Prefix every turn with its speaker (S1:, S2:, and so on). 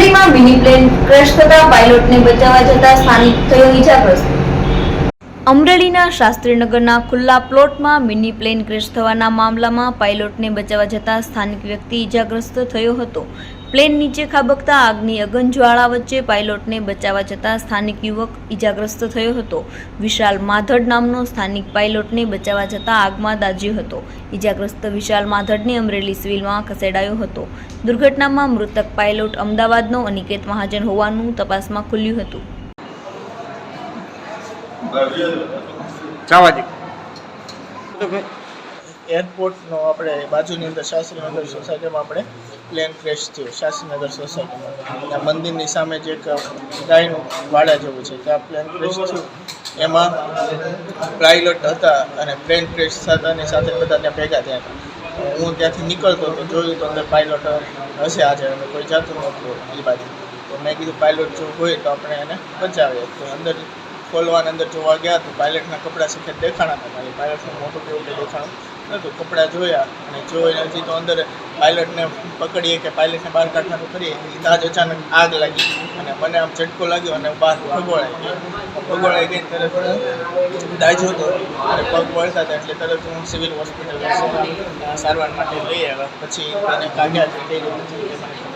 S1: અમરેલીમાં mini plane crash થતા પાયલોટને બચાવવા જતા સ્થાનિક થયો ઈજાગ્રસ્ત અમરેલીના શાસ્ત્રીનગરના ખુલ્લા પ્લોટમાં મિની પ્લેન ક્રેશ થવાના મામલામાં પાયલોટને બચાવવા જતા સ્થાનિક વ્યક્તિ ઈજાગ્રસ્ત થયો હતો. પ્લેન નીચે ખાબકતા આગની અગન જ્વાળા વચ્ચે પાયલોટને બચાવવા જતા સ્થાનિક યુવક ઈજાગ્રસ્ત થયો હતો. વિશાલ માધડ નામનો સ્થાનિક પાયલોટને બચાવવા જતા આગમાં દાજ્યો હતો. ઈજાગ્રસ્ત વિશાલ માધડને અમરેલી સિવિલમાં ખસેડાયો હતો. દુર્ઘટનામાં મૃતક પાયલોટ અમદાવાદનો અનિકેત મહાજન હોવાનું તપાસમાં ખુલ્યું હતું.
S2: દે
S3: એરપોર્ટનો આપણે બાજુની અંદર શાસ્ત્રીનગર સોસાયટીમાં આપણે પ્લેન ક્રેશ થયો શાસ્ત્રીનગર સોસાયટીમાં. ત્યાં મંદિરની સામે જે એક ગાયનું વાડા જેવું છે, ત્યાં પ્લેન ક્રેશ થયું. એમાં પાયલોટ હતા અને પ્લેન ક્રેશ થતાની સાથે બધા ત્યાં ભેગા થયા હતા. હું ત્યાંથી નીકળતો હતો, જોયું તો અંદર પાયલોટ હશે આજે અને કોઈ જાતું નહોતું એ બાજુ. તો મેં કીધું પાયલોટ જો હોય તો આપણે એને બચાવીએ તો અંદર ખોલવાના અંદર જોવા ગયા તો પાયલટના કપડાં સખત દેખાણા હતા મારી પાયલટનું મોટું કેવું કે દેખાણું? નહોતું કપડાં જોયા. અને જોઈને હજી તો અંદર પાયલટને પકડીએ કે પાયલટને બહાર કાઢવાનું કરીએ એ તાજ અચાનક આગ લાગી. અને મને આમ ઝટકો લાગ્યો અને બહાર ભગોળાઈ ગયો. ભગોળાઈ ગઈ તરત દાજ્યો હતો. અને પગ વળતા હતા એટલે તરત હું સિવિલ હોસ્પિટલ સારવાર માટે લઈ આવ્યા. પછી તેને કાઢ્યા